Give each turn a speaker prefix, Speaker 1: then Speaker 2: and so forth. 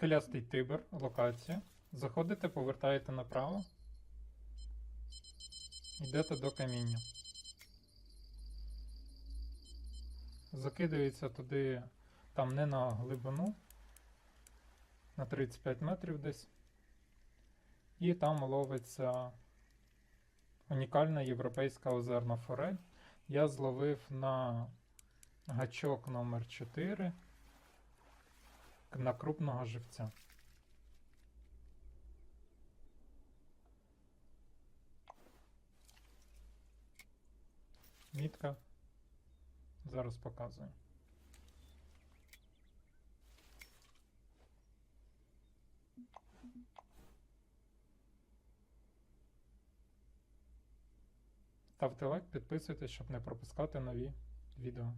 Speaker 1: скелястий тибр, локація. Заходите, повертаєте направо. Йдете до каміння. Закидається туди, там не на глибину, на 35 метрів десь. І там ловиться унікальна європейська озерна форель. Я зловив на гачок номер 4 на крупного живця. Мітка. Зараз показую. Ставте лайк, підписуйтесь, щоб не пропускати нові відео.